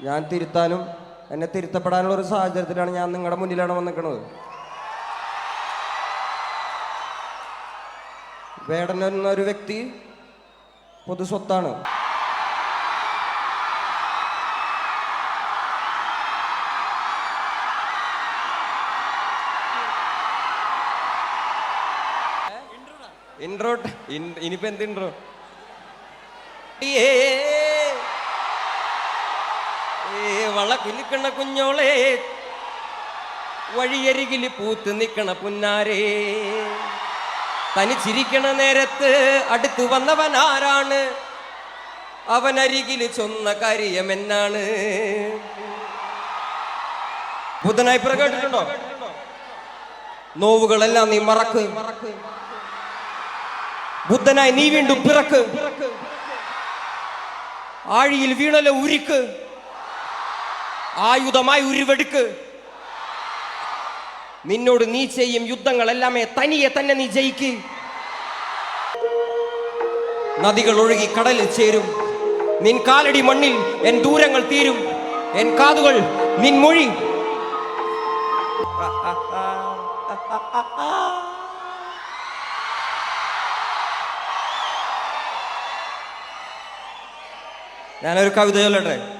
ഞാൻ തിരുത്താനും എന്നെ തിരുത്തപ്പെടാനുള്ള ഒരു സാഹചര്യത്തിലാണ് ഞാൻ നിങ്ങളുടെ മുന്നിലാണ് വന്നിരിക്കുന്നത്. വേടൻ എന്നൊരു വ്യക്തി പൊതു സ്വത്താണ്. ഇൻട്രോ ഇനിയിപ്പോ എന്ത് ഇൻട്രോ വള കുലിക്കണ കുഞ്ഞോളെ വഴിയരികിൽ പൂത്ത് നിൽക്കണ പുന്നാരേ. തനിച്ചിരിക്കണ നേരത്ത് അടുത്തു വന്നവൻ ആരാണ്? അവനരികിൽ ചൊന്ന കാര്യം എന്നാണ്. ബുധനായി കേട്ടിട്ടുണ്ടോ നോവുകളെല്ലാം നീ മറക്ക്. ബുദ്ധനായി നീ വീണ്ടും പിറക്ക്. ആഴിയിൽ വീണല ഉരുക്ക്. ആയുധമായി ഉരുവെടുക്ക്. നിന്നോട് നീ ചെയ്യും യുദ്ധങ്ങളെല്ലാമേ തനിയെ തന്നെ നീ ജയിക്ക്. നദികൾ ഒഴുകി കടലിൽ ചേരും. നിൻ കാലടി മണ്ണിൽ എൻ ദൂരങ്ങൾ തീരും. എൻ കാതുകൾ നിൻ മൊഴി. ഞാനൊരു കവിത ചൊല്ലട്ടെ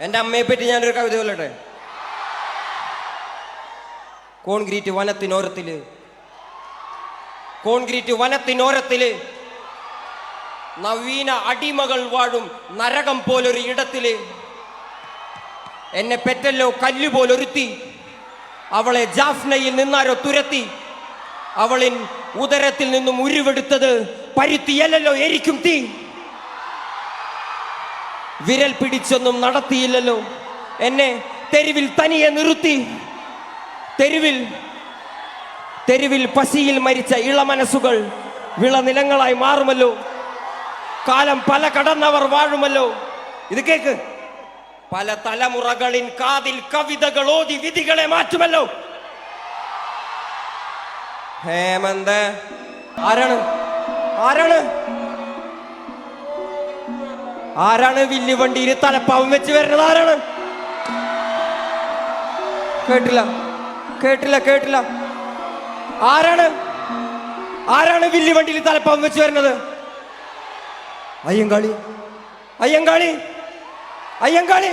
എന്റെ അമ്മയെ പറ്റി ഞാനൊരു കവിത കൊല്ലട്ടെ കോൺക്രീറ്റ് വനത്തിനോരത്തിൽ. കോൺക്രീറ്റ് വനത്തിനോരത്തിൽ നവീന അടിമകൾ വാഴും നരകം പോലൊരു ഇടത്തിൽ. എന്നെ പെറ്റല്ലോ കല്ല് പോലൊരുത്തി. അവളെ ജാഫ്നയിൽ നിന്നാരോ തുരത്തി. അവളിൻ ഉദരത്തിൽ നിന്നും ഉരുവെടുത്തത് പരുത്തിയല്ലോ എരിക്കും തീ. വിരൽ പിടിച്ചൊന്നും നടത്തിയില്ലല്ലോ. എന്നെ തെരുവിൽ തനിയെ നിർത്തി. തെരുവിൽ തെരുവിൽ പശിയിൽ മരിച്ച ഇളമനസ്സുകൾ വിളനിലങ്ങളായി മാറുമല്ലോ. കാലം പല കടന്നവർ വാഴുമല്ലോ. ഇത് കേക്ക്. പല തലമുറകളിൻ കാതിൽ കവിതകൾ ഓതി വിധികളെ മാറ്റുമല്ലോ. ഹേമന്ത്. ആരാണ്? ആരാണ്? ആരാണ് വില്ല് വണ്ടിയിൽ തലപ്പാവും വെച്ച് വരുന്നത്? ആരാണ്? കേട്ടില്ല. കേട്ടില്ല കേട്ടില്ല. ആരാണ്? ആരാണ് വില്ല് വണ്ടിയിൽ തലപ്പാവും വെച്ച് വരുന്നത്? അയ്യങ്കാളി. അയ്യങ്കാളി. അയ്യങ്കാളി.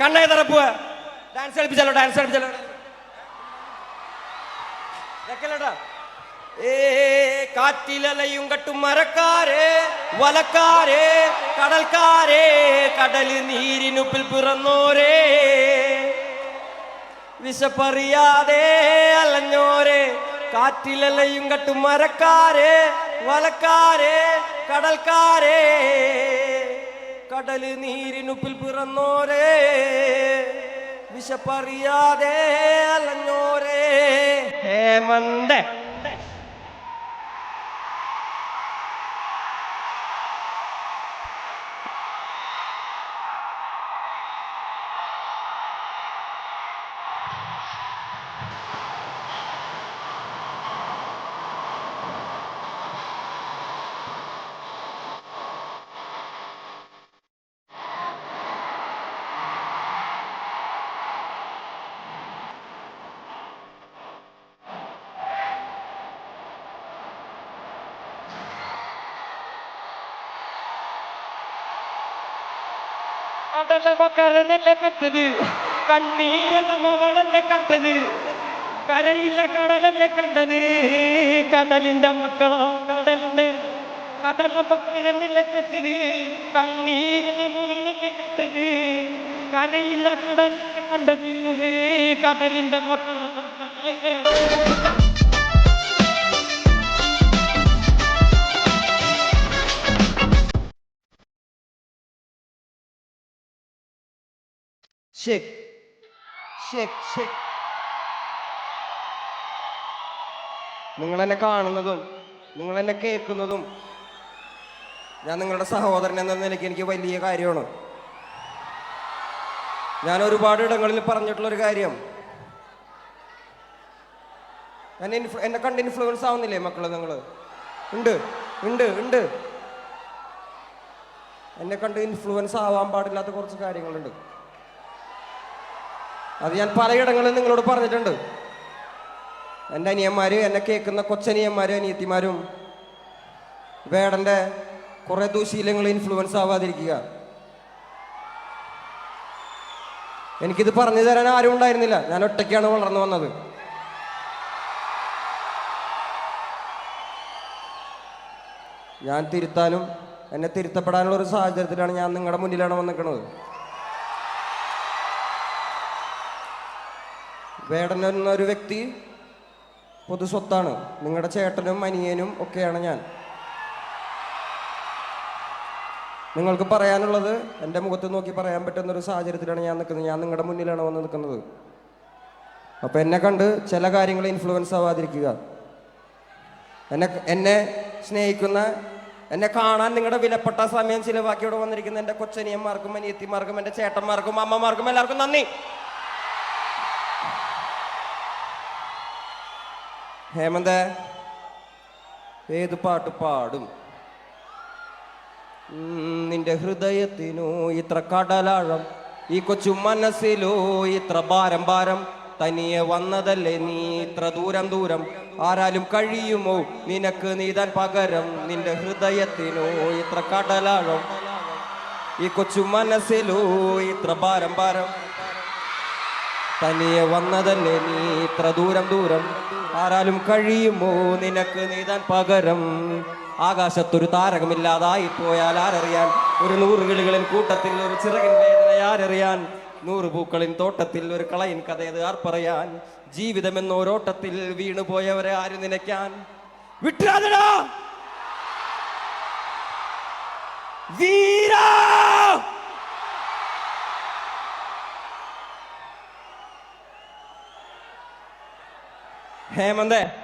കണ്ണയെ തറപ്പുക. ഡാൻസ് കളിപ്പിച്ചല്ലോ ഡാൻസ് കളിപ്പിച്ചല്ലോ ഇതൊക്കെയല്ലേടാ. ഏ കാറ്റിലലയും കട്ടും മരക്കാരെ വലക്കാരെ കടൽക്കാരെ കടൽ നീരിനുപ്പിൽ പിറന്നോരേ. വിശപ്പറിയാതെ അലഞ്ഞോരെ കാറ്റിലലയും കട്ടും മരക്കാരെ വലക്കാരെ കടൽക്കാരെ കടൽ നീരിനുപ്പിൽ പിറന്നോരേ. വിശപ്പറിയാതെ അലഞ്ഞോരേ. ഹേമന്ത് കടലിന്റെ മക്കളോ കടലിന്റെ മക്കളോ ഷേക്ക് ഷേക്ക് ഷേക്ക് നിങ്ങൾ എന്നെ കാണുന്നതും നിങ്ങൾ എന്നെ കേൾക്കുന്നതും ഞാൻ നിങ്ങളുടെ സഹോദരൻ എന്ന നിലയ്ക്ക് എനിക്ക് വലിയ കാര്യമാണ്. ഞാൻ ഒരുപാട് ഇടങ്ങളിൽ പറഞ്ഞിട്ടുള്ളൊരു കാര്യം. എന്നെ ഇൻഫ്ലു- എന്നെ കണ്ട് ഇൻഫ്ലുവൻസ് ആവുന്നില്ലേ മക്കൾ നിങ്ങൾ ഉണ്ട് ഉണ്ട് ഉണ്ട്. എന്നെ കണ്ട് ഇൻഫ്ലുവൻസ് ആവാൻ പാടില്ലാത്ത കുറച്ച് കാര്യങ്ങളുണ്ട്. അത് ഞാൻ പലയിടങ്ങളിൽ നിങ്ങളോട് പറഞ്ഞിട്ടുണ്ട്. എന്റെ അനിയന്മാരും എന്നെ കേൾക്കുന്ന കൊച്ചനിയന്മാരും അനിയത്തിമാരും വേടന്റെ കുറെ ദുശീലങ്ങൾ ഇൻഫ്ലുവൻസ് ആവാതിരിക്കുക. എനിക്കിത് പറഞ്ഞു തരാൻ ആരും ഉണ്ടായിരുന്നില്ല. ഞാൻ ഒറ്റയ്ക്കാണ് വളർന്നു വന്നത്. ഞാൻ തിരുത്താനും എന്നെ തിരുത്തപ്പെടാനുള്ള ഒരു സാഹചര്യത്തിലാണ് ഞാൻ നിങ്ങളുടെ മുന്നിലാണ് വന്നിരിക്കുന്നത്. വേടൻ എന്ന ഒരു വ്യക്തി പൊതു സ്വത്താണ്. നിങ്ങളുടെ ചേട്ടനും അനിയനും ഒക്കെയാണ് ഞാൻ. നിങ്ങൾക്ക് പറയാനുള്ളത് എന്റെ മുഖത്ത് നോക്കി പറയാൻ പറ്റുന്ന ഒരു സാഹചര്യത്തിലാണ് ഞാൻ നിൽക്കുന്നത്. ഞാൻ നിങ്ങളുടെ മുന്നിലാണ് വന്ന് നിൽക്കുന്നത്. അപ്പം എന്നെ കണ്ട് ചില കാര്യങ്ങൾ ഇൻഫ്ലുവൻസ് ആവാതിരിക്കുക. എന്നെ എന്നെ സ്നേഹിക്കുന്ന എന്നെ കാണാൻ നിങ്ങളുടെ വിലപ്പെട്ട സമയം ചിലവാക്കിയോട് വന്നിരിക്കുന്ന എന്റെ കൊച്ചനിയന്മാർക്കും അനിയത്തിമാർക്കും എന്റെ ചേട്ടന്മാർക്കും അമ്മമാർക്കും എല്ലാവർക്കും നന്ദി. ഹേമന്ത ഏത് പാട്ട് പാടും? നിന്റെ ഹൃദയത്തിനോ ഇത്ര കടലാഴം ഈ കൊച്ചു മനസ്സിലോ ഇത്ര ഭാരം ഭാരം തനിയെ വന്നതല്ലേ നീ ഇത്ര ദൂരം ദൂരം? ആരാലും കഴിയുമോ? നിനക്ക് നീതാൻ പകരം നിന്റെ ഹൃദയത്തിനോ ഇത്ര കടലാഴം ഈ കൊച്ചു മനസ്സിലോ ഇത്ര ഭാരം ഭാരം തനിയെ വന്നതല്ലേ നീ ഇത്ര ദൂരം ദൂരം? ആരാലും കഴിയുമോ? നിനക്ക് നീതാൻ പകരം. ആകാശത്തൊരു താരകമില്ലാതായി പോയാൽ ആരറിയാൻ? ഒരു നൂറ് കിളികളിൻ കൂട്ടത്തിൽ ഒരു ചിറകിൻ വേദന ആരറിയാൻ? നൂറ് പൂക്കളിൻ തോട്ടത്തിൽ ഒരു കളയിൻ കഥയത് ആർ പറയാൻ? ജീവിതം എന്നോരോട്ടത്തിൽ വീണുപോയവരെ ആര് നനയ്ക്കാൻ? വിട്ടാതടാ വീരാ! ഹേമന്തേ അടലാളം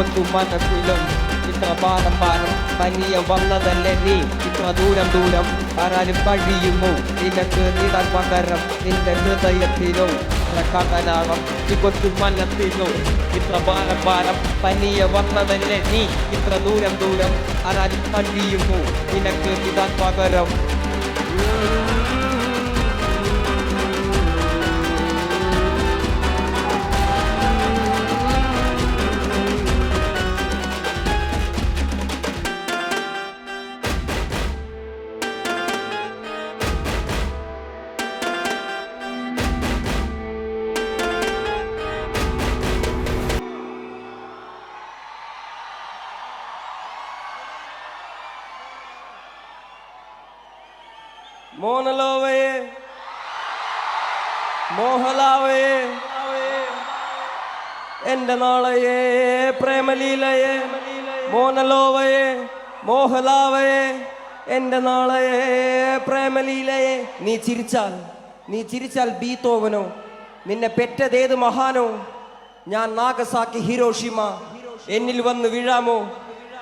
കൊച്ചുമനത്തിലും ഇത്ര പാദം പാനം പനിയ വന്നതല്ലേ നീ ഇത്ര ദൂരം ദൂരം ആരാലും കഴിയുമോ? നിനക്ക് നീടാൻ പകരം നിന്റെ ഹൃദയത്തിലോ. കടലാളം ഈ കൊച്ചുമനത്തിലോ ഇത്ര പാലം പാലം പനിയ വന്നതല്ലേ നീ ഇത്ര ദൂരം ദൂരം ആരാലും കഴിയുമോ? നിനക്ക് നീടാൻ പകരം മോഹലാവയെ എന്റെ നാളയെ പ്രേമലീലയെ മോനലോവയെ മോഹലാവയെ എന്റെ നാളയെ പ്രേമലീലയെ. നീ ചിരിച്ചാൽ നീ ചിരിച്ചാൽ ബീത്തോവനോ നിന്നെ പെറ്റതേത് മഹാനോ? ഞാൻ നാഗസാക്കി ഹിരോഷിമ. എന്നിൽ വന്ന് വീഴാമോ?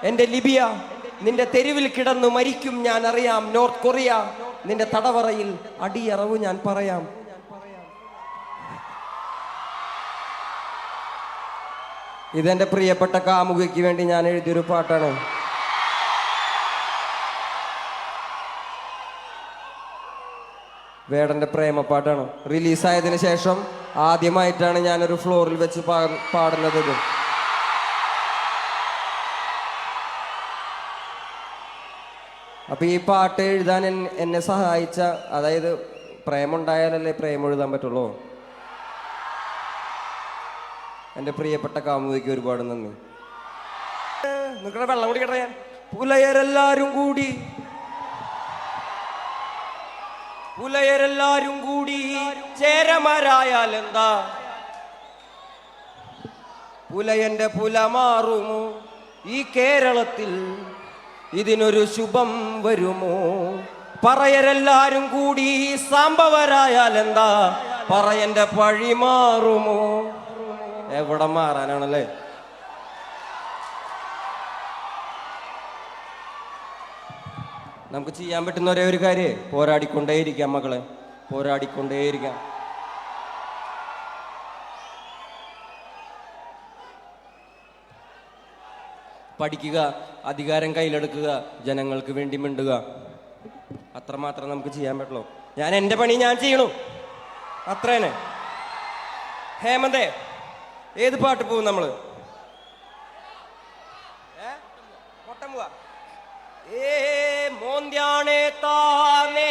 എന്റെ ലിബിയ നിന്റെ തെരുവിൽ കിടന്ന് മരിക്കും ഞാൻ അറിയാം. നോർത്ത് കൊറിയ നിന്റെ തടവറയിൽ അടിയറവ് ഞാൻ പറയാം. ഇതെന്റെ പ്രിയപ്പെട്ട കാമുകിക്ക് വേണ്ടി ഞാൻ എഴുതിയൊരു പാട്ടാണ്. വേടന്റെ പ്രേമപ്പാട്ടാണ് റിലീസായതിനു ശേഷം ആദ്യമായിട്ടാണ് ഞാനൊരു ഫ്ലോറിൽ വെച്ച് പാ- പാടുന്നത് ഇത്. അപ്പൊ ഈ പാട്ട് എഴുതാൻ എന്നെ സഹായിച്ച അതായത് പ്രേമുണ്ടായാലല്ലേ പ്രേമം എഴുതാൻ പറ്റുള്ളൂ? എന്റെ പ്രിയപ്പെട്ട കാമുകിക്ക് ഒരുപാട് നന്ദി. നിങ്ങളുടെ വെള്ളം കുടിക്കട്ടെ ഞാൻ. പുലയരെല്ലാരും കൂടി. പുലയരെല്ലാരും കൂടി ചേരമരായാൽ എന്താ? പുലയന്റെ പുല മാറുമോ ഈ കേരളത്തിൽ? ഇതിനൊരു ശുഭം വരുമോ? പറയരെല്ലാരും കൂടി സാമ്പവരായാലെന്താ പറയന്റെ പഴി മാറുമോ? എവിടെ മാറാനാണല്ലേ? നമുക്ക് ചെയ്യാൻ പറ്റുന്ന ഒരേ ഒരു കാര്യം പോരാടിക്കൊണ്ടേയിരിക്കാം മക്കളെ. പോരാടിക്കൊണ്ടേയിരിക്കാം. പഠിക്കുക അധികാരം കയ്യിലെടുക്കുക ജനങ്ങൾക്ക് വേണ്ടി മിണ്ടുക. അത്രമാത്രം നമുക്ക് ചെയ്യാൻ പറ്റുള്ളൂ. ഞാൻ എന്റെ പണി ഞാൻ ചെയ്യണു. അത്രേനെ ഹേമന്തേ ഏത് പാട്ട് പോവാ ഏ? മോന്ത്യാണേ താനേ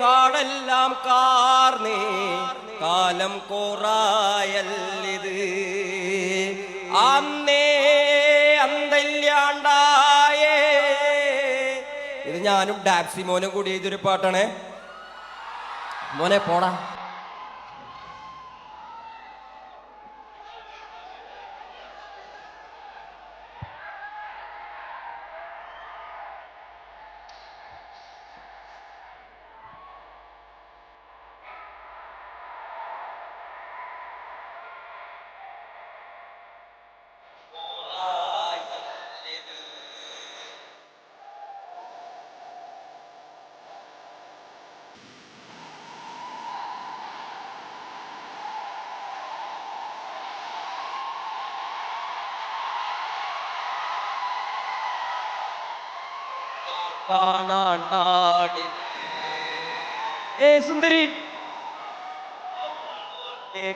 കാടെല്ലാം കാർന്നേ കാലം കോറായല്ലിത്. അന്നേ അന്തല്യാണ്ടായേ. ഇത് ഞാനും ഡാപ്സി മോനും കൂടി ഇതൊരു പാട്ടാണേ. മോനെ പോടാ കാണാൻ നാടിൽ ഏ സുന്ദരി ഏ,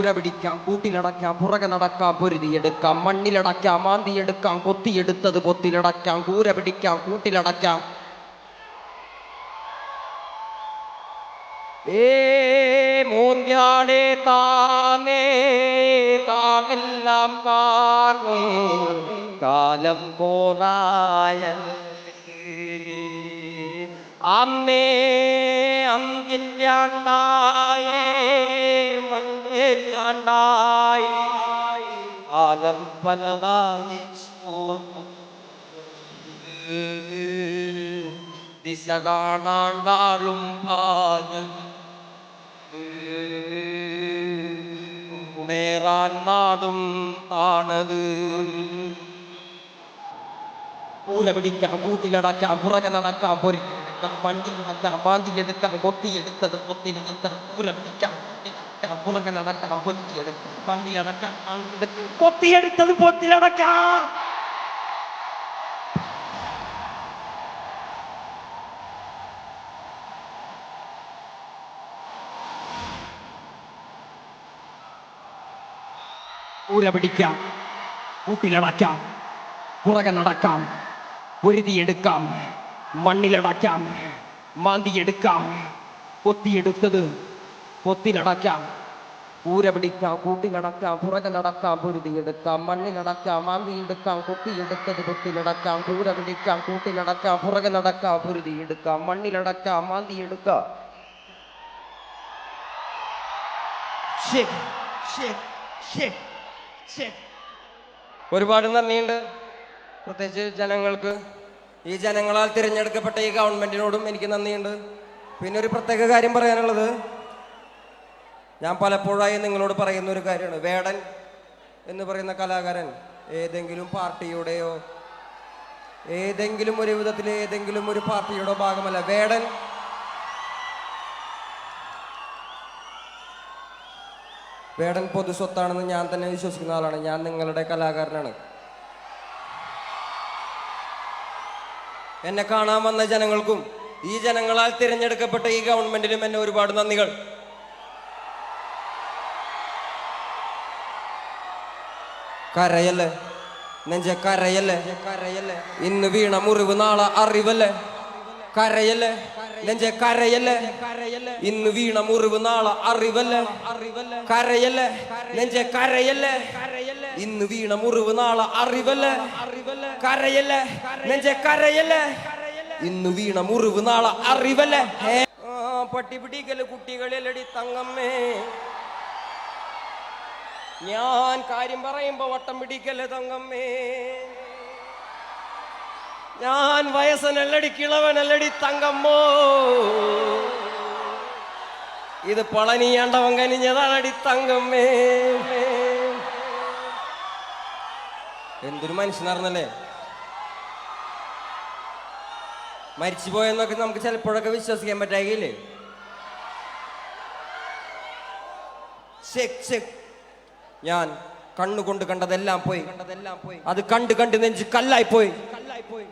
കൂര പിടിക്കാം കൂട്ടിലടക്കാം പുറകെ നടക്കാം പൊരുതിയെടുക്കാം മണ്ണിലടക്കാം മാന്തിയെടുക്കാം കൊത്തിയെടുത്തത് പൊത്തിലടക്കാം കൂര പിടിക്കാം കൂട്ടിലടക്കാം ഏ മോന്യാളെ താനേ കാമെല്ലാം കാലം പോറായ അന്നേ അങ്കില്ലാണ്ടായേ കാലം പലതായി ദിശ കാണാണ്ടാളും നാടും ആണത് പൂല പിടിക്കാം കൂട്ടിലടക്കാം പുറകെ നടക്കാം പൊരി വണ്ടി നടക്കാം വാന്തിയെടുക്കാം കൊത്തിയെടുത്തത് നടത്താം പൂല പിടിക്കാം. പുറകെ നടക്കാം പള്ളി വണ്ടിയടക്കാം പൊത്തിയെടുത്തത് പൊത്തിലടക്കാം പൂല പിടിക്കാം കൂട്ടിലടക്കാം പുറകെ നടക്കാം പൊരുതിയെടുക്കാം മണ്ണിലടക്കാം മാന്തിയെടുക്കാം കൊത്തിയെടുത്തത് പൊത്തിലടക്കാം. പൂര പിടിക്കാം കൂട്ടിലടക്കാം പുറകെ നടക്കാം പൊരുതിയെടുക്കാം മണ്ണിലടക്കാം മാന്തിയെടുക്കാം കൊത്തിയെടുത്തത് പൊത്തിലടക്കാം കൂര പിടിക്കാം കൂട്ടിലടക്കാം പുറകെ നടക്കാം പൊരുതിയെടുക്കാം മണ്ണിലടക്കാം മാന്തിയെടുക്കാം. ഒരുപാട് നന്ദിയുണ്ട്. പ്രത്യേകിച്ച് ജനങ്ങൾക്ക്. ഈ ജനങ്ങളാൽ തിരഞ്ഞെടുക്കപ്പെട്ട ഈ ഗവൺമെന്റിനോടും എനിക്ക് നന്ദിയുണ്ട്. പിന്നെ ഒരു പ്രത്യേക കാര്യം പറയാനുള്ളത്. ഞാൻ പലപ്പോഴായി നിങ്ങളോട് പറയുന്ന ഒരു കാര്യമാണ്. വേടൻ എന്ന് പറയുന്ന കലാകാരൻ ഏതെങ്കിലും പാർട്ടിയുടെയോ ഏതെങ്കിലും ഒരു വിധത്തിൽ ഏതെങ്കിലും ഒരു പാർട്ടിയുടെ ഭാഗമല്ല. വേടൻ വേടൻ പൊതു സ്വത്താണെന്ന് ഞാൻ തന്നെ വിശ്വസിക്കുന്ന ആളാണ്. ഞാൻ നിങ്ങളുടെ കലാകാരനാണ്. എന്നെ കാണാൻ വന്ന ജനങ്ങൾക്കും ഈ ജനങ്ങളാൽ തിരഞ്ഞെടുക്കപ്പെട്ട ഈ ഗവൺമെന്റിനും എന്നെ ഒരുപാട് നന്ദികൾ. കരയല്ലേ? നെഞ്ച കരയല്ലേ? കരയല്ലേ ഇന്ന് വീണ മുറിവ് നാളെ അറിവല്ലേ? കരയല്ലേ? നെഞ്ച കരയല്ലേ? കരയല്ലേ ഇന്ന് വീണ മുറിവ് നാളെ അറിവല്ലേ? അറിവല്ലേ കരയല്ലേ? നെഞ്ച കരയല്ലേ? കരയല്ലേ ഇന്ന് വീണ മുറിവ് നാളെ അറിവല്ലേ? അറിവല്ലേ കരയല്ലേ? നെഞ്ച കരയല്ലേ? ഇന്ന് വീണ മുറിവ് നാളെ അറിവല്ലേ? പട്ടി പിടിക്കൽ കുട്ടികളെല്ലടി തങ്ങമ്മേ. ഞാൻ കാര്യം പറയുമ്പോ വട്ടം പിടിക്കല്ലേ തങ്കമ്മേ? ഞാൻ വയസ്സനെല്ലടി കിളവൻ അല്ലടി തങ്കമ്മോ? ഇത് പളനിയാണ്ടവൻ കനിഞ്ഞതാണടി തങ്കമ്മേ. എന്തൊരു മനുഷ്യനാർന്നല്ലേ മരിച്ചുപോയെന്നൊക്കെ നമുക്ക് ചിലപ്പോഴൊക്കെ വിശ്വസിക്കാൻ ചെക്ക് ഞാൻ കണ്ണുകൊണ്ട് കണ്ടതെല്ലാം പോയി. കണ്ടതെല്ലാം പോയി അത് കണ്ട് കണ്ട് നെഞ്ച് കല്ലായി പോയി. കല്ലായി പോയി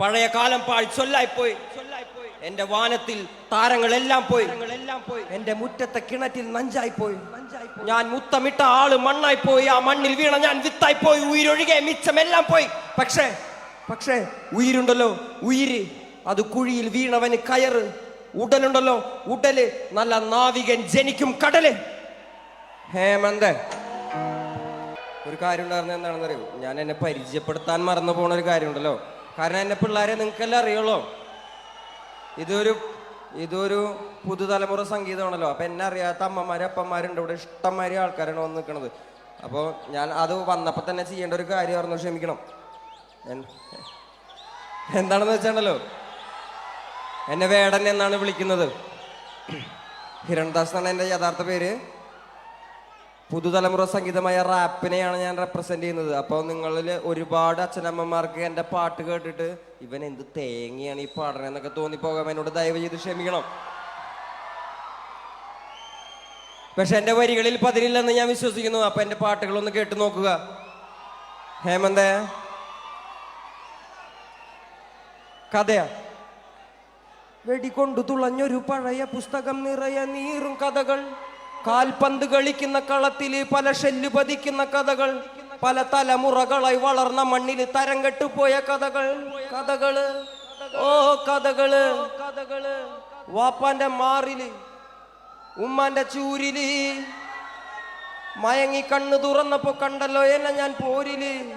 പഴയ കാലം പാഴ് ചൊല്ലായി പോയി. ചൊല്ലായി പോയി എന്റെ വാനത്തിൽ താരങ്ങളെല്ലാം പോയി എല്ലാം പോയി. എന്റെ മുറ്റത്തെ കിണറ്റിൽ നഞ്ചായി പോയി. ഞാൻ മുത്തമിട്ട ആൾ മണ്ണായി പോയി. ആ മണ്ണിൽ വീണ ഞാൻ വിത്തായി പോയി. ഉയിരൊഴികെ മിച്ചമെല്ലാം പോയി. പക്ഷേ പക്ഷേ ഉയിരുണ്ടല്ലോ. ഉയിര് അത് കുഴിയിൽ വീണവന് കയറ്. ഉടലുണ്ടല്ലോ. ഉടൽ നല്ല നാവികൻ ജനിക്കും കടൽ. ഹേമന്ത്. ഒരു കാര്യം ഉണ്ടായിരുന്ന എന്താണെന്ന് അറിയോ ഞാൻ എന്നെ പരിചയപ്പെടുത്താൻ മറന്നു പോണ ഒരു കാര്യമുണ്ടല്ലോ. കാരണം എന്നെ പിള്ളേരെ നിങ്ങൾക്കെല്ലാം അറിയുള്ളൂ. ഇതൊരു ഇതൊരു പുതുതലമുറ സംഗീതമാണല്ലോ. അപ്പൊ എന്നെ അറിയാത്ത അമ്മമാരും അപ്പന്മാരുണ്ട്. ഇവിടെ ഇഷ്ടംമാതിരി ആൾക്കാരാണ് വന്ന് നിൽക്കുന്നത് അപ്പോൾ ഞാൻ അത് വന്നപ്പോൾ തന്നെ ചെയ്യേണ്ട ഒരു കാര്യമായിരുന്നു. ക്ഷമിക്കണം. എന്താണെന്ന് വെച്ചാണല്ലോ എന്നെ വേടൻ എന്നാണ് വിളിക്കുന്നത്. ഹിരൺദാസ് എന്നാണ് എന്റെ യഥാർത്ഥ പേര്. പുതുതലമുറ സംഗീതമായ റാപ്പിനെയാണ് ഞാൻ റെപ്രസെന്റ് ചെയ്യുന്നത്. അപ്പോൾ നിങ്ങളിൽ ഒരുപാട് അച്ഛനമ്മമാർക്ക് എന്റെ പാട്ട് കേട്ടിട്ട് ഇവൻ എന്ത് തേങ്ങയാണ് ഈ പാടണെന്നൊക്കെ തോന്നിപ്പോകാം എന്നോട് ദയവ് ചെയ്ത് ക്ഷമിക്കണം. പക്ഷെ എന്റെ വരികളിൽ പതിരില്ലെന്ന് ഞാൻ വിശ്വസിക്കുന്നു. അപ്പൊ എന്റെ പാട്ടുകളൊന്ന് കേട്ട് നോക്കുക. ഹേമന്തേ. കഥയാ. വെടികൊണ്ടു തുളഞ്ഞൊരു പഴയ പുസ്തകം നിറയ നീറും കഥകൾ. കാൽപന്ത് കളിക്കുന്ന കളത്തിൽ പല ഷെല്ല് പതിക്കുന്ന കഥകൾ. പല തലമുറകളായി വളർന്ന മണ്ണിൽ തരം കെട്ടുപോയ കഥകൾ. കഥകൾ. ഓ കഥകൾ. കഥകൾ വാപ്പാന്റെ മാറിൽ ഉമ്മാന്റെ ചൂരിൽ. മയങ്ങി കണ്ണു തുറന്നപ്പോ കണ്ടല്ലോ എന്നെ ഞാൻ പോരിൽ.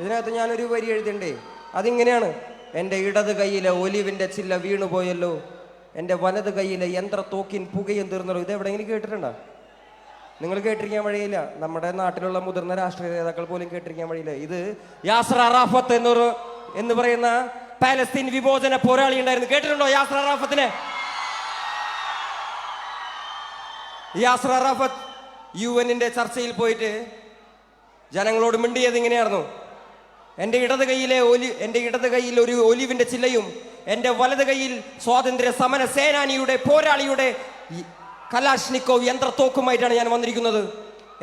ഇതിനകത്ത് ഞാനൊരു വരി എഴുതണ്ടേ അതിങ്ങനെയാണ്. എന്റെ ഇടത് കൈയിലെ ഒലിവിന്റെ ചില്ല വീണുപോയല്ലോ എന്റെ വലത് കൈയിലെ യന്ത്രത്തോക്കിൻ പുകയും തീർന്നല്ലോ. ഇത് എവിടെയെങ്കിലും കേട്ടിട്ടുണ്ടോ? നിങ്ങൾ കേട്ടിരിക്കാൻ വഴിയില്ല. നമ്മുടെ നാട്ടിലുള്ള മുതിർന്ന രാഷ്ട്രീയ നേതാക്കൾ പോലും കേട്ടിരിക്കാൻ വഴിയില്ല. ഇത് യാസർ അറാഫത്ത് എന്നൊരു എന്ന് പറയുന്ന പാലസ്തീൻ വിമോചന പോരാളി ഉണ്ടായിരുന്നു. കേട്ടിട്ടുണ്ടോ യാസർ അറാഫത്തിനെ? യാസർ അറാഫത്ത് യു എന്നിന്റെ ചർച്ചയിൽ പോയിട്ട് ജനങ്ങളോട് മിണ്ടിയത് ഇങ്ങനെയായിരുന്നു. എന്റെ ഇടത് കൈയിലെ ഒലി എന്റെ ഇടത് കൈയിൽ ഒരു ഒലിവിന്റെ ചില്ലയും എന്റെ വലത് കൈയിൽ സ്വാതന്ത്ര്യ സമര സേനാനിയുടെ പോരാളിയുടെ കലാഷ്നിക്കോവ് യന്ത്രത്തോക്കുമായിട്ടാണ് ഞാൻ വന്നിരിക്കുന്നത്.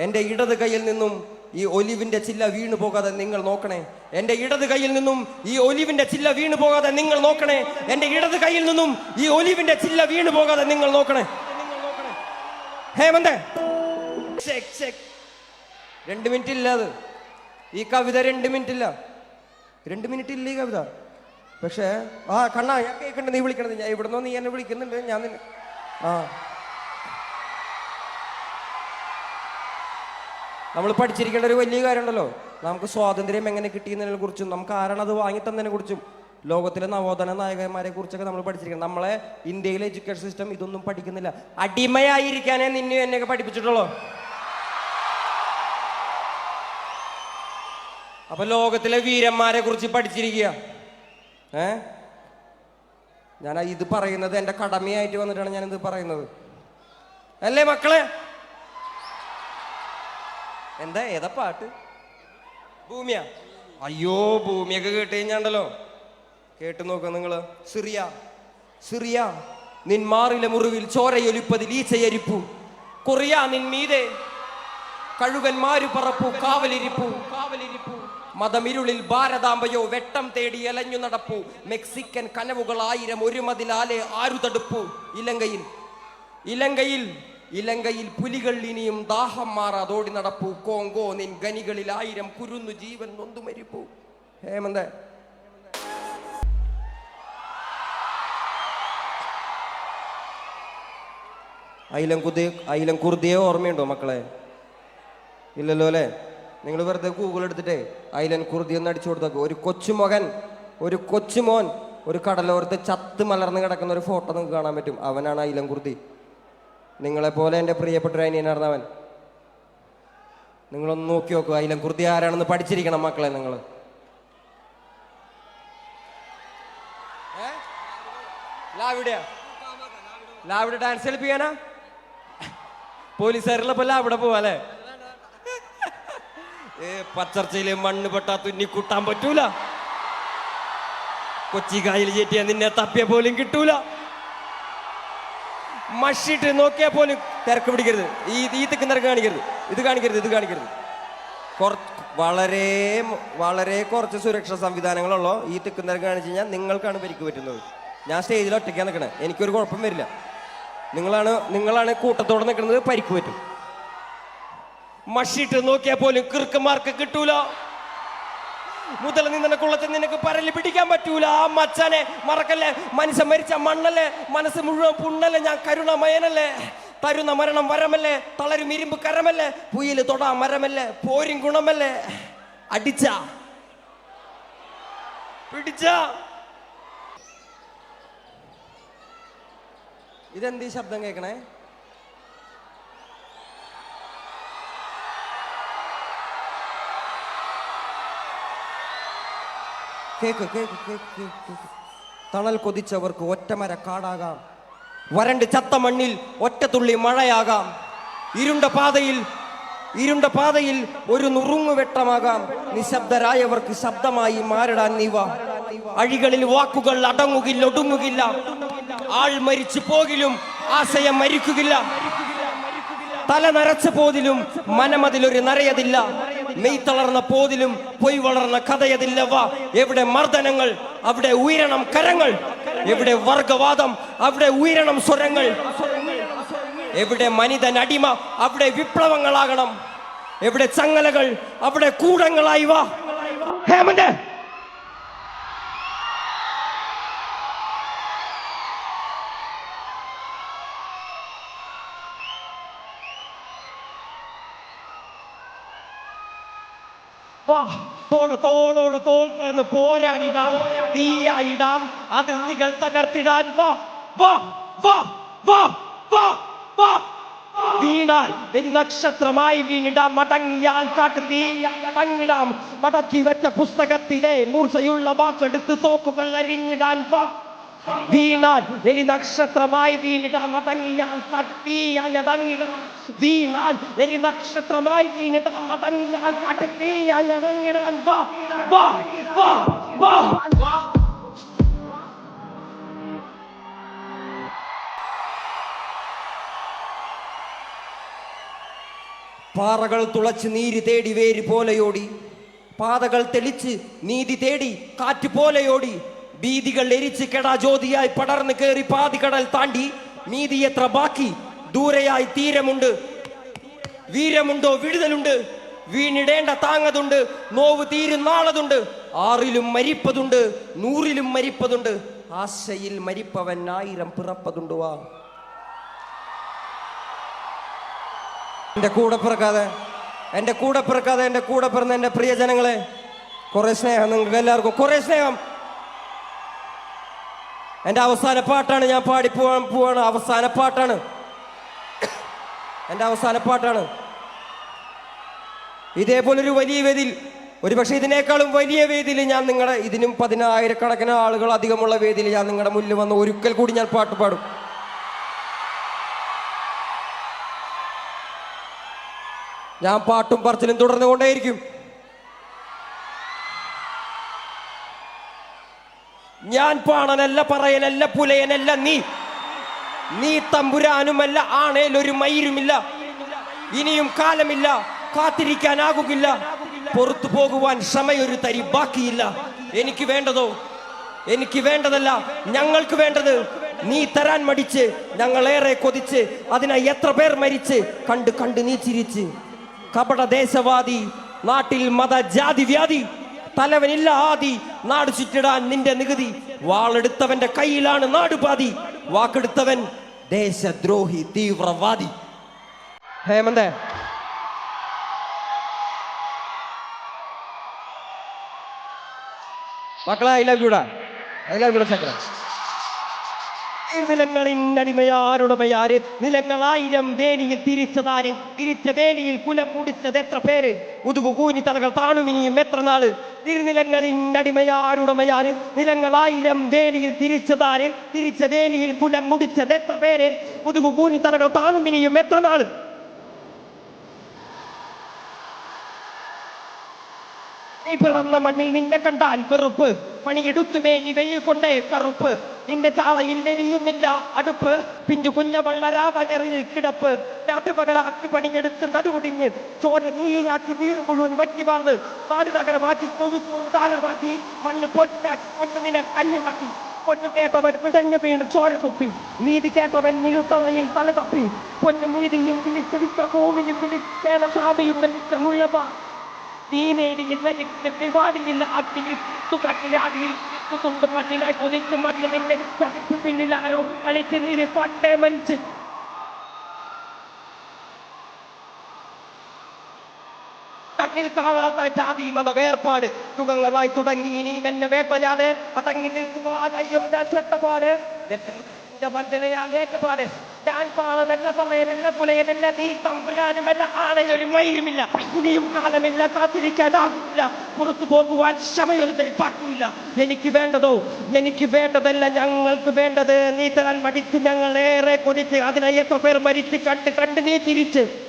എന്റെ ഇടത് കൈയിൽ നിന്നും ഈ ഒലിവിന്റെ ചില്ല വീണു പോകാതെ നിങ്ങൾ നോക്കണേ. എന്റെ ഇടത് കൈയിൽ നിന്നും ഈ ഒലിവിന്റെ ചില്ല വീണു പോകാതെ നിങ്ങൾ നോക്കണേ. എന്റെ ഇടത് കൈയിൽ നിന്നും ഈ ഒലിവിന്റെ ചില്ല വീണു പോകാതെ നിങ്ങൾ നോക്കണേ. ഹേമന്ത് രണ്ട് മിനിറ്റ് ഇല്ല അത്. ഈ കവിത രണ്ട് മിനിറ്റ് ഇല്ല രണ്ട് മിനിറ്റ് ഇല്ല ഈ കവിത. പക്ഷേ ആ കണ്ണാ ഞാൻ കേൾക്കണ്ട നീ വിളിക്കണത്. ഞാൻ ഇവിടെ നിന്ന് നീ എന്നെ വിളിക്കുന്നുണ്ട്. ഞാൻ ആ. നമ്മൾ പഠിച്ചിരിക്കേണ്ട ഒരു വലിയ കാര്യമുണ്ടല്ലോ. നമുക്ക് സ്വാതന്ത്ര്യം എങ്ങനെ കിട്ടിയെന്നതിനെ കുറിച്ചും നമുക്ക് ആരാണ് അത് വാങ്ങി തന്നതിനെ കുറിച്ചും ലോകത്തിലെ നവോത്ഥാന നായകന്മാരെ കുറിച്ചൊക്കെ നമ്മൾ പഠിച്ചിരിക്കണം. നമ്മളെ ഇന്ത്യയിലെ എഡ്യൂക്കേഷൻ സിസ്റ്റം ഇതൊന്നും പഠിക്കുന്നില്ല. അടിമയായിരിക്കാനേ നിന്നെ എന്നെയൊക്കെ പഠിപ്പിച്ചിട്ടുള്ളൂ. അപ്പൊ ലോകത്തിലെ വീരന്മാരെ കുറിച്ച് പഠിച്ചിരിക്കുക. ഏ? ഞാൻ ഇത് പറയുന്നത് എന്റെ കടമയായിട്ട് വന്നിട്ടാണ് ഞാൻ ഇത് പറയുന്നത്. അല്ലേ മക്കളെ? എന്താ ഏതാ പാട്ട്? ഭൂമിയാ? അയ്യോ ഭൂമിയൊക്കെ കേട്ട് കഴിഞ്ഞാണ്ടല്ലോ. കേട്ട് നോക്ക നിങ്ങൾ സിറിയ. സിറിയ നിന്മാറിലെ മാറിലെ മുറിവിൽ ചോരയൊലിപ്പതിൽ ഈച്ചയരിപ്പു. കൊറിയ നിൻ കഴുകന്മാര് കഴുകന്മാരു പറപ്പു കാവലിരിപ്പു. കാവലിരിപ്പു. മതമിരുളിൽ ഭാരതാംബയോ വെട്ടം തേടി അലഞ്ഞു നടപ്പു. മെക്സിക്കൻ കനവുകൾ ആയിരം ഒരു മതിലാലെ ആരു തടുപ്പു ഇലങ്കയിൽ ഇലങ്കയിൽ ഇലങ്കയിൽ പുലികൾ ഇനിയും ദാഹം മാറാതോടി നടപ്പു. കോങ്കോ നിൻ ഗനികളിൽ ആയിരം കുരുന്നു ജീവൻ നൊന്തു മരിപ്പു. ഹേമന്ത. അയിലം കുതി അയിലം കുർദിയെ ഓർമ്മയുണ്ടോ മക്കളെ? ഇല്ലല്ലോ അല്ലേ? നിങ്ങൾ വെറുതെ ഗൂഗിൾ എടുത്തിട്ടേ അയിലൻ കുർദി ഒന്ന് അടിച്ചു കൊടുത്തു ഒരു കൊച്ചുമകൻ ഒരു കൊച്ചുമോൻ ഒരു കടലോരത്ത് ചത്ത് മലർന്ന് കിടക്കുന്ന ഒരു ഫോട്ടോ നിങ്ങൾക്ക് കാണാൻ പറ്റും. അവനാണ് ഐലൻ കുർദി. നിങ്ങളെപ്പോലെ എന്റെ പ്രിയപ്പെട്ട ഒരു അനിയനായിരുന്നു അവൻ. നിങ്ങളൊന്ന് നോക്കി നോക്കുക ഐലൻ കുർദി ആരാണെന്ന് പഠിച്ചിരിക്കണം മക്കളെ നിങ്ങൾ. ലാവിടെ ഡാൻസ് കളിപ്പിക്കാനാ? പോലീസുകാരുള്ളപ്പോ ലാവിടെ പോവാല്ലേ ഏ പച്ചർച്ചയിലെ മണ്ണ് പെട്ടാ തുന്നി കൂട്ടാൻ പറ്റൂല. കൊച്ചി കായൽ ചേറ്റിയാ നിന്നെ തപ്പിയ പോലും കിട്ടൂല. മഷിട്ട് നോക്കിയാൽ പോലും തിരക്ക് പിടിക്കരുത്. ഈ ഈ തിക്ക് കാണിക്കരുത്. ഇത് കാണിക്കരുത് ഇത് കാണിക്കരുത്. കുറച്ച് വളരെ വളരെ കുറച്ച് സുരക്ഷാ സംവിധാനങ്ങളുള്ളൂ ഈ തിക്ക് തിരക്ക് കാണിച്ചു കഴിഞ്ഞാൽ നിങ്ങൾക്കാണ് പരിക്ക് പറ്റുന്നത്. ഞാൻ സ്റ്റേജിൽ ഒറ്റയ്ക്കാൻ നിൽക്കണേ എനിക്കൊരു കുഴപ്പം വരില്ല. നിങ്ങളാണ് നിങ്ങളാണ് കൂട്ടത്തോടെ നിൽക്കുന്നത് പരിക്ക് പറ്റും. മഷിട്ട് നോക്കിയാൽ പോലും കിറുക്കന്മാർക്ക് കിട്ടൂല. മുതൽ നിന്നെ കുളത്തിൽ നിനക്ക് പരൽ പിടിക്കാൻ പറ്റൂല. ആ മച്ചാനെ മറക്കല്ലേ? മനുഷ്യൻ മരിച്ച മണ്ണല്ലേ? മനസ്സ് മുഴുവൻ പുണ്ണല്ലേ? ഞാൻ കരുണമയനല്ലേ? തരുന്ന മരണം വരമല്ലേ? തളരും ഇരുമ്പ് കരമല്ലേ? പുയിൽ തൊടാ മരമല്ലേ? പോരും ഗുണമല്ലേ? അടിച്ച. പിടിച്ച. ഇതെന്തീ ശബ്ദം കേൾക്കണേ? കേക്ക് കേക്ക് കേക്ക് കേക്ക് തണൽ കൊതിച്ചവർക്ക് ഒറ്റമര കാടാകാം. വരണ്ട് ചത്ത മണ്ണിൽ ഒറ്റത്തുള്ളി മഴയാകാം. ഇരുണ്ട പാതയിൽ ഇരുണ്ട പാതയിൽ ഒരു നുറുങ്ങുവെട്ടമാകാം നിശബ്ദരായവർക്ക് ശബ്ദമായി മാറിടാൻ നീവ. അഴികളിൽ വാക്കുകൾ അടങ്ങുകില്ല ഒടുങ്ങുകില്ല. ആൾ മരിച്ചു പോകിലും ആശയം മരിക്കുകില്ല. തല നരച്ച പോതിലും മനമതിലൊരു നരയതില്ല. മെയ് തളർന്ന പോതിലും പൊയ് വളർന്ന കഥയതില്ല വാ എവിടെ മർദ്ദനങ്ങൾ അവിടെ ഉയരണം കരങ്ങൾ. എവിടെ വർഗവാദം അവിടെ ഉയരണം സ്വരങ്ങൾ. എവിടെ മനിതൻ അടിമ അവിടെ വിപ്ലവങ്ങളാകണം. എവിടെ ചങ്ങലകൾ അവിടെ കൂടങ്ങളായി വാ. ഹേമന്റെ വാ, തോൾ തോളോട് തോൾ എന്ന് പോരാടിടാം തീയായിടാം അതിർത്തികൾ തകർത്തിടാൻ. വാ വാ വാ വാ വാ വാ. വീണാൽ നക്ഷത്രമായി വീണിടാം മടങ്ങിയാൽ കാട്ട് തീയാടങ്ങിടാം മടക്കി വെച്ച പുസ്തകത്തിലെ മൂർച്ചയുള്ള വാക്കെടുത്ത് തോക്കുകൾ അരിഞ്ഞിടാൻ. വാ വീണാൽ ഒരു നക്ഷത്രമായി വീണാൽ ഒരു നക്ഷത്രമായി പാറകൾ തുളച്ച് നീര് തേടി വേര് പോലെയോടി. പാതകൾ തെളിച്ച് നീതി തേടി കാറ്റ് പോലെയോടി. ഭീതികൾ എരിച്ച് കെടാ ജ്യോതിയായി പടർന്ന് കയറി പാതികടൽ താണ്ടി. നീതി എത്ര ബാക്കി? ദൂരെയായി തീരമുണ്ട്. വീരമുണ്ടോ വിടുതലുണ്ട്? വീണിടേണ്ട താങ്ങതുണ്ട്. നോവ് തീരുന്നാളതുണ്ട് ആറിലും മരിപ്പതുണ്ട്. നൂറിലും മരിപ്പതുണ്ട്. ആശയിൽ മരിപ്പവൻ ആയിരം പിറപ്പതുണ്ട് വാ. എന്റെ കൂടെ പിറക്കാതെ എന്റെ കൂടെ പിറക്കാതെ എന്റെ കൂടെ പിറന്ന എന്റെ പ്രിയജനങ്ങളെ കുറെ സ്നേഹം നിങ്ങൾക്ക് എല്ലാവർക്കും കുറെ സ്നേഹം. എന്റെ അവസാന പാട്ടാണ് ഞാൻ പാടി പോവാൻ പോവാണ്. അവസാന പാട്ടാണ്. എന്റെ അവസാന പാട്ടാണ്. ഇതേപോലൊരു വലിയ വേദിയിൽ ഒരു പക്ഷേ ഇതിനേക്കാളും വലിയ വേദിയിൽ ഞാൻ നിങ്ങളുടെ ഇതിനും പതിനായിരക്കണക്കിന് ആളുകൾ അധികമുള്ള വേദിയിൽ ഞാൻ നിങ്ങളുടെ മുന്നിൽ വന്ന് ഒരിക്കൽ കൂടി ഞാൻ പാട്ട് പാടും. ഞാൻ പാട്ടും പറച്ചിലും തുടർന്നുകൊണ്ടേയിരിക്കും. ഞാൻ പാണനല്ല പറയനല്ല പുലയനല്ല നീ. നീ തമ്പുരാനുമല്ല ആണേലൊരു മയിരുമില്ല. ഇനിയും കാലമില്ല കാത്തിരിക്കാനാകുകില്ല. പുറത്തു പോകുവാൻ ക്ഷമയൊരു തരി ബാക്കിയില്ല. എനിക്ക് വേണ്ടതോ? എനിക്ക് വേണ്ടതല്ല ഞങ്ങൾക്ക് വേണ്ടത്. നീ തരാൻ മടിച്ച് ഞങ്ങളേറെ കൊതിച്ച് അതിനായി എത്ര പേർ മരിച്ച് കണ്ട് കണ്ട് നീ ചിരിച്ച്. കപട ദേശവാദി നാട്ടിൽ മത ജാതി വ്യാധി തലവനില്ല ആദി നാട് ചുറ്റിടാൻ നിന്റെ നികുതി. വാളെടുത്തവന്റെ കയ്യിലാണ് നാടുപാതി വാക്കെടുത്തവൻ ദേശദ്രോഹി തീവ്രവാദി. ഹേമന്തേ. മക്കളെ ഐ ലവ് യുടാ ഐ ലവ് യുടാ ചക്ര നിലങ്ങളിൽ അടിമയാരുടമയാര് നിലങ്ങളായിരം വേലിയിൽ തിരിച്ചതാര്? തിരിച്ച വേലിയിൽ കുലം കുടിച്ചത് എത്ര പേര്? ഉതുകു കൂനി തലകൾ താണുമിനിയും എത്ര നാൾ? തിരുനിലങ്ങളിന്റെ അടിമയാരുടമയാര് നിലങ്ങളായിരം വേലിയിൽ തിരിച്ചതാര്? തിരിച്ച വേലിയിൽ കുലം മുടിച്ചത് എത്ര പേര്? ഉതുകു കൂനി തലകൾ താണുമിനിയും എത്ര നാൾ? പിറന്ന മണ്ണിൽ നിന്നെ കണ്ടാൽ വെറുപ്പ്. പണിയെടുത്തുമേ നീ വെയിൽ കൊണ്ടേ കറുപ്പ്. നിന്റെ താവയിൽ നെരിയുന്നില്ല. അടുപ്പ് പിഞ്ചു കുഞ്ഞ വള്ളരാവകറിൽ കിടപ്പ്. രാത്രിപകലാക്കി പണിയെടുത്ത് നടുകുടിഞ്ഞ് ചോര നീയാക്കി വീട് മുഴുവൻ വറ്റി വാർന്ന് നാട് നഗരമാക്കി താരമാക്കി മണ്ണ് പൊന്നാക്കി മണ്ണ് നില കല്ലുമാക്കി തുകട്ടിലാടിയിൽ മണ്ണിലായി കൊതിച്ച് മണ്ണിനെ പിന്നിലായോ കളിച്ച് നീര് പട്ടേ മനസ്സ് തന്നിൽ കാണാത്ത വേർപാട് സുഖങ്ങളായി തുടങ്ങി ഇനി എന്നെ വേപ്പലാതെ പതങ്ങി പുറത്തു പോകുവാൻ ക്ഷമയൊരു പാട്ടില്ല എനിക്ക് വേണ്ടതോ? എനിക്ക് വേണ്ടതല്ല ഞങ്ങൾക്ക് വേണ്ടത്. നീ തരാൻ മടിച്ച് ഞങ്ങൾ ഏറെ കൊതിച്ച് അതിനെ എത്ര പേർ മരിച്ച് കണ്ട് കണ്ട് നീ തിരിച്ച്.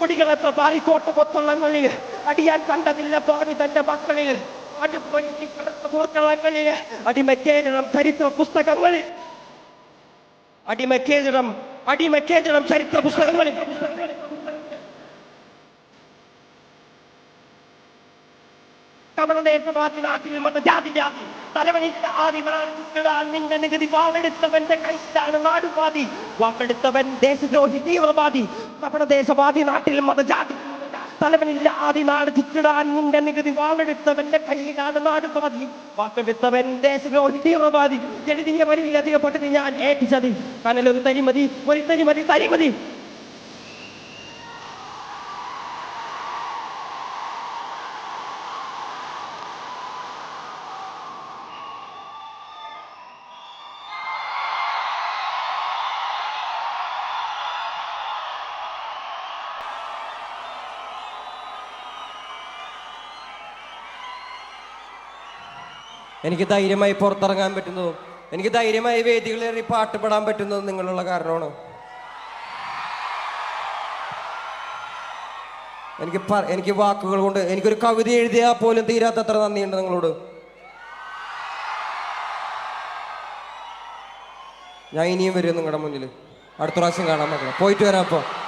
കുടികളെത്ര പാലിക്കോട്ട് കൊത്തുള്ളങ്ങളിൽ അടിയാൻ കണ്ടതില്ല പാടി തന്റെ മക്കളിൽ. അടുപ്പൊരുക്കി കിടത്ത ചരിത്ര പുസ്തകങ്ങളിൽ. അടിമക്കേരണം അടിമക്കേരണം ചരിത്ര പുസ്തകങ്ങളിൽ. കമലദേശവാസി നാട്ടിൽ മത ജാതി ജാതി. തലവനിന്റെ ആദിമാൻ നിന്റെ നികുതി വാളെടുത്തവന്റെ തീവ്രവാദി. നമ്മുടെ ദേശവാദി നാട്ടിൽ മതജാതി. തലവനില്ല ആദി നാട് ചുറ്റിടാൻ നിന്റെ നികുതി വാളെടുത്തവന്റെ കയ്യിലാണ് നാടുവാദി വാക്കെടുത്തവൻ ദേശദ്രോഹി തീവ്രവാദി. എഴുതിയ വരിയിൽ അധികപ്പെട്ടത് ഞാൻ ഏറ്റിച്ചതി. കനലൊരു തരിമതി ഒരു തരിമതി തരിമതി. എനിക്ക് ധൈര്യമായി പുറത്തിറങ്ങാൻ പറ്റുന്നതും എനിക്ക് ധൈര്യമായി വേദികളേറി പാട്ടുപെടാൻ പറ്റുന്നതും നിങ്ങളുള്ള കാരണമാണ്. എനിക്ക് എനിക്ക് വാക്കുകൾ കൊണ്ട് എനിക്കൊരു കവിത എഴുതിയാൽ പോലും തീരാത്തത്ര നന്ദിയുണ്ട് നിങ്ങളോട്. ഞാൻ ഇനിയും വരും നിങ്ങളുടെ മുന്നിൽ. അടുത്ത പ്രാവശ്യം കാണാൻ മക്കളെ പോയിട്ട് വരാം അപ്പോൾ.